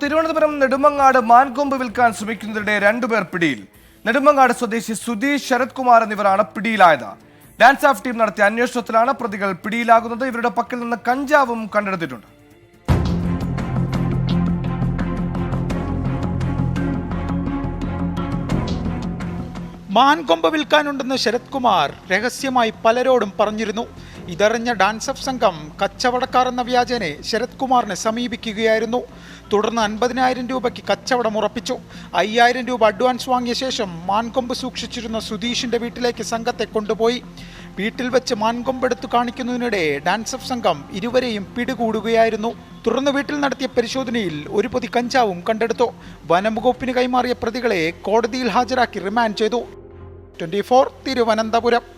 തിരുവനന്തപുരം നെടുമങ്ങാട് മാൻകൊമ്പ് വിൽക്കാൻ ശ്രമിക്കുന്നതിനിടെ രണ്ടുപേർ പിടിയിൽ. നെടുമങ്ങാട് സ്വദേശി സുധീഷ് ശരത് കുമാർ എന്നിവരാണ് പിടിയിലായത്. ഡാൻസ് ഓഫ് ടീം നടത്തിയ അന്വേഷണത്തിലാണ് പ്രതികൾ പിടിയിലാകുന്നത്. ഇവരുടെ പക്കൽ നിന്ന് കഞ്ചാവും കണ്ടെടുത്തിട്ടുണ്ട്. മാൻകൊമ്പ് വിൽക്കാനുണ്ടെന്ന് ശരത് കുമാർ രഹസ്യമായി പലരോടും പറഞ്ഞിരുന്നു. ഇതറിഞ്ഞ ഡാൻസ് ഓഫ് സംഘം കച്ചവടക്കാർ എന്ന വ്യാജനെ ശരത് കുമാറിനെ സമീപിക്കുകയായിരുന്നു. തുടർന്ന് അൻപതിനായിരം രൂപയ്ക്ക് കച്ചവടം ഉറപ്പിച്ചു. അയ്യായിരം രൂപ അഡ്വാൻസ് വാങ്ങിയ ശേഷം മാൻകൊമ്പ് സൂക്ഷിച്ചിരുന്ന സുധീഷിന്റെ വീട്ടിലേക്ക് സംഘത്തെ കൊണ്ടുപോയി. വീട്ടിൽ വെച്ച് മാൻകൊമ്പ് എടുത്തു കാണിക്കുന്നതിനിടെ ഡാൻസ് ഓഫ് സംഘം ഇരുവരെയും പിടികൂടുകയായിരുന്നു. തുടർന്ന് വീട്ടിൽ നടത്തിയ പരിശോധനയിൽ ഒരു പൊതി കഞ്ചാവും കണ്ടെടുത്തു. വനംവകുപ്പിന് കൈമാറിയ പ്രതികളെ കോടതിയിൽ ഹാജരാക്കി റിമാൻഡ് ചെയ്തു. ട്വന്റി തിരുവനന്തപുരം.